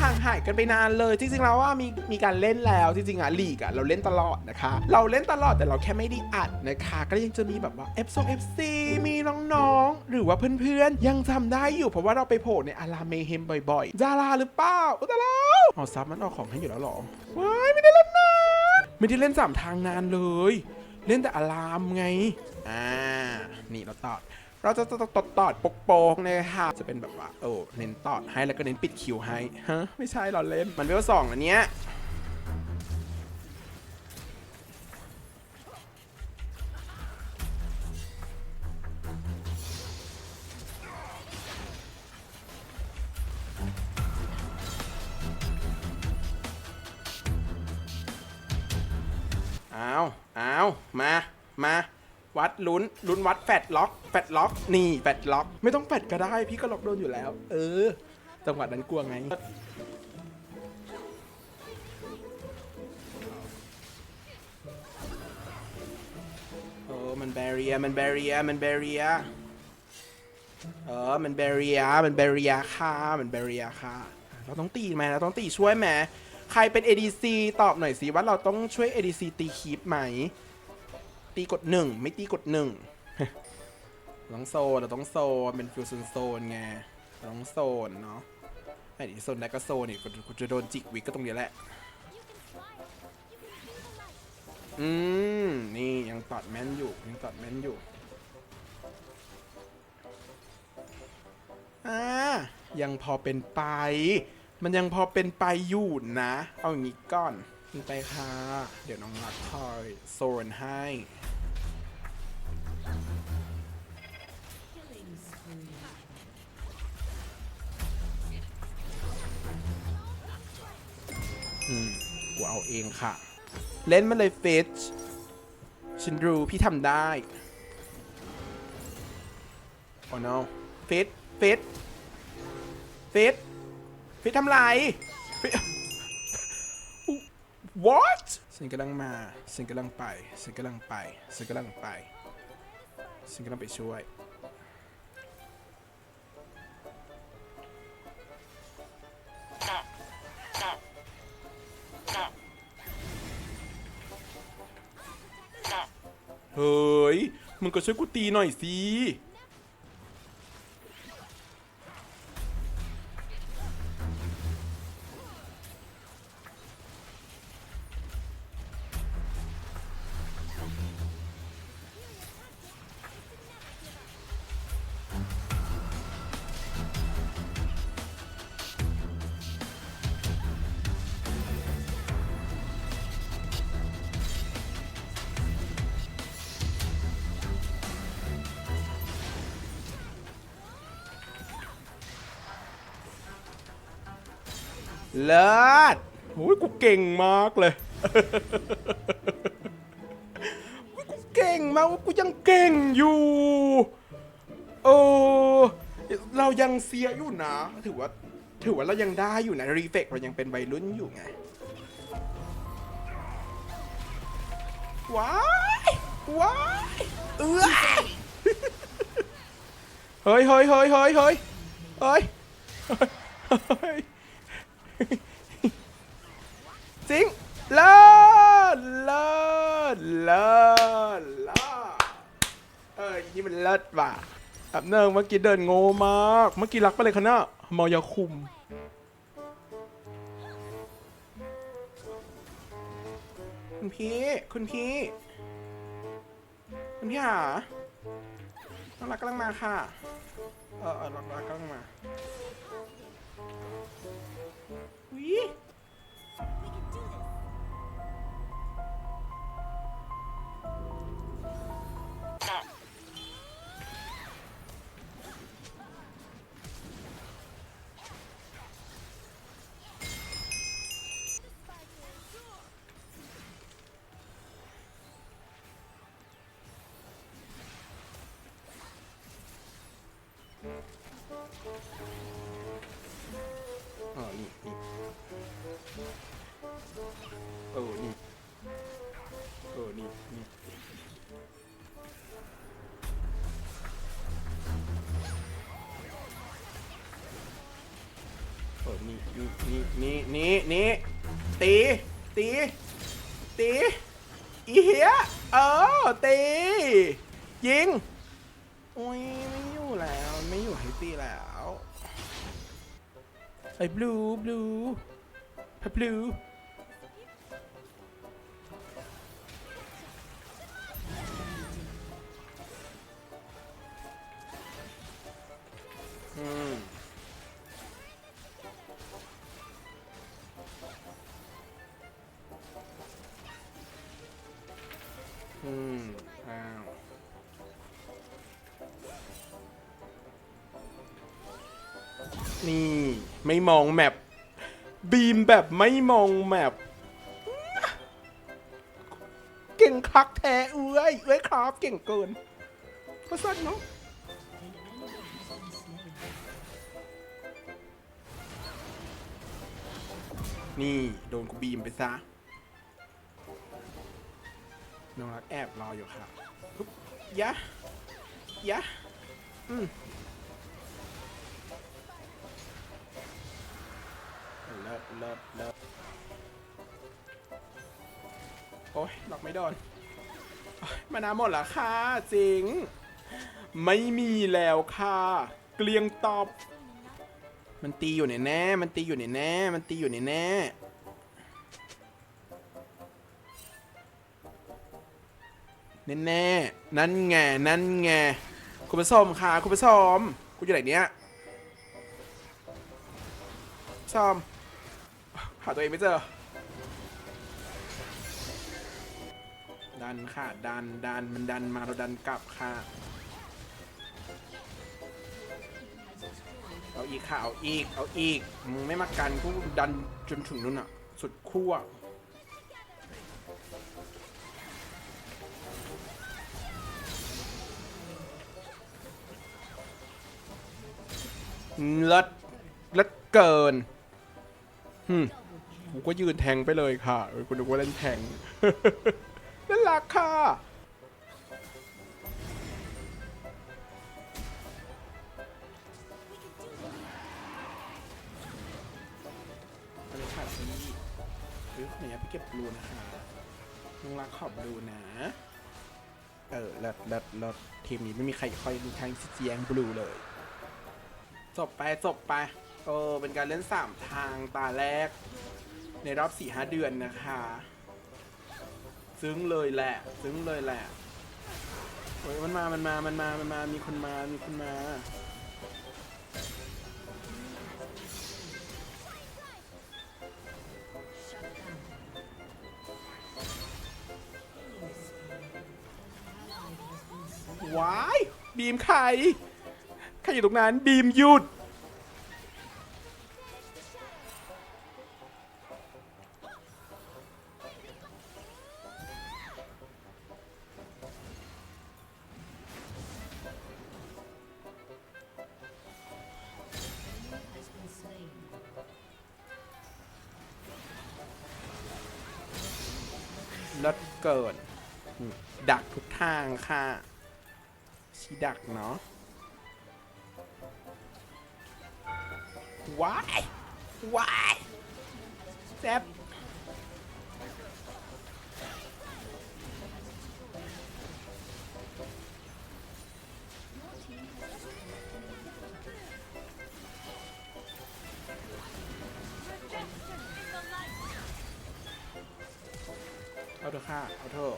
ห่างหายกันไปนานเลยจริงๆแล้วว่ามีมีการเล่นแล้วจริงๆอะลีกอะเราเล่นตลอดนะคะ เราเล่นตลอดแต่เราแค่ไม่ได้อัดนะคะ ก็ยังจะมีแบบว่า F 2 FC มีน้องๆ หรือว่าเพื่อนๆ ยังจำได้อยู่เพราะว่าเราไปโผล่ในอาราเมเฮมบ่อยๆดาราหรือเปล่าอุตล้วเอซับมันเอาของให้อยู่แล้วหรอว้ายไม่ได้เล่นนานไม่ได้เล่นสามทางนานเลย เล่นแต่อารามไง อ่า นี่เราตอด เราจะตอดตอดตอดปกโปกๆนะคะจะเป็นแบบว่าโอ้เน้นตอดให้แล้วก็เน้นปิดคิวให้ฮะไม่ใช่เราเล่นมันเวลสองอันเนี้ยเอาเอามา มา วัดลุ้นลุ้นวัดแฟดล็อกแฟดล็อกนี่แฟดล็อก ไม่ต้องแฟดก็ได้พี่ก็ล็อกโดนอยู่แล้ว เออ จังหวะนั้นกลัวไงเออมันแบเรียมันแบเรียมันแบเรียเออมันแบเรียมันแบเรียค่ะมันแบเรียค่ะ เราต้องตีไหมเราต้องตีช่วยไหมใครเป็น ADC ตอบหน่อยสิว่าเราต้องช่วย ADC ตีคีปไหม ตีกดหนึ่งไม่ตีกดหนึ่งต้องโซนเราต้องโซนเป็นฟิวซนโซนไงเราต้องโซนเนาะไอ้ที่โซนได้ก็โซนอีกกูจะโดนจิกวิกก็ตรงนี้แหละ อืม นี่ยังตอดแม่นอยู่ยังตอดแม่นอยู่อ่ายังพอเป็นไป มันยังพอเป็นไปอยู่นะ เอาอย่างนี้ก่อน ไปค่ะ เดี๋ยวน้องรักคอยโซนให้อืมกูเอาเองค่ะ เล่นมาเลยเฟชฉันรู้พี่ทำได้ โอ้ no เฟชเฟชเฟชเฟชทำไรเฟช what ฉันกำลังมาฉันกำลังไปฉันกำลังไปฉันกำลังไปฉันกำลังไปช่วย เฮ้ย มึงก็ช่วยกูตีหน่อยสิ เลิศโอ้ยกูเก่งมากเลยโอ้ยกูเก่งมากกูยังเก่งอยู่โอ้เรายังเสียอยู่นะ ถือว่า ถือว่าเรายังได้อยู่นะรีเฟกเรายังเป็นวัยรุ่นอยู่ไงว้ายว้ายเอ้ยเฮ้ยเฮ้ยเฮ้ยเฮ้ยเฮ้ยเฮ้ยเฮ้ย จริง เลิศเลิศเลิศเลิศเอ้ยนี่มันเลิศว่ะ แอบเนิงเมื่อกี้เดินโง่มาก เมื่อกี้รักไปเลยคะเนะมอยาคุม คุณพี่ คุณพี่ คุณพี่หาน้องรักกำลังมาค่ะ เออเออน้องรักกำลังมา นี่นี่นี่นี่นี่ตีตีตีอีเหี้ยเออตียิงโอ้ยไม่อยู่แล้วไม่อยู่ให้ตีแล้วไอ้บลูบลูบลูอืม อืมอ้าว นี่ไม่มองแมปบีมแบบไม่มองแมปเก่งคักแท้เอ้ยเอ้ยครับ เก่งเกินก็สั้นเนาะนี่ โดนกูบีมไปซะ น้องรักแอบรออยู่ค่ะปุ๊บยะ ยะ อืมเลิศเลิศเลิศโอ้ยหลอกไม่โดนมานาหมดแล้วค่ะจริง ไม่มีแล้วค่ะ เกลียงตอบ มันตีอยู่ในแน่ มันตีอยู่ในแน่ มันตีอยู่ในแน่ แน่ๆนั่นไงนั่นไงคุณผู้ชมค่ะคุณผู้ชมคุณอยู่ไหนเนี้ยชมหาตัวเองไม่เจอ ดันค่ะ ดันดันมันดันมาเราดันกลับค่ะเอาอีกค่ะเอาอีก เอาอีกมึงไม่มากันกูดันจนถึงนู่นอะ สุดขั้ว เลิศเลิศเกินฮึมผมก็ยืนแทงไปเลยค่ะคุณดูว่าเล่นแทงน่ารักค่ะอันนี้ค่ะพี่หรือเนี่ยพี่เก็บบลูนะคะน้องรักขอบบลูนะ เออเลิศเลิศเลิศทีมนี้ไม่มีใครคอยดูทางเสียงบลูเลย จบไปจบไปเออเป็นการเล่นสามทางตาแรก ในรอบสี่ห้าเดือนนะคะ ซึ้งเลยแหละ ซึ้งเลยแหละเฮ้ยมันมา มันมา มันมา มันมา มีคนมา มีคนมา ว้าย บีมใคร ใครอยู่ตรงนั้นบีมหยุดลดเกิน ดักทุกทางค่ะ ชี้ดักเนาะ ว้ายว้ายแซ่บเอาเถอะค่ะ เอาเถอะ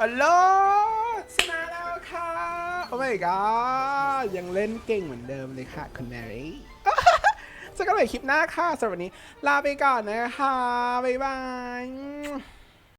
ฮัลโหลชนะแล้วค่ะ โอ้ my god ยังเล่นเก่งเหมือนเดิมเลยค่ะ คุณแมรี่เจอ กันใหม่คลิปหน้าค่ะสำหรับวันนี้ ลาไปก่อนนะคะบ๊ายบาย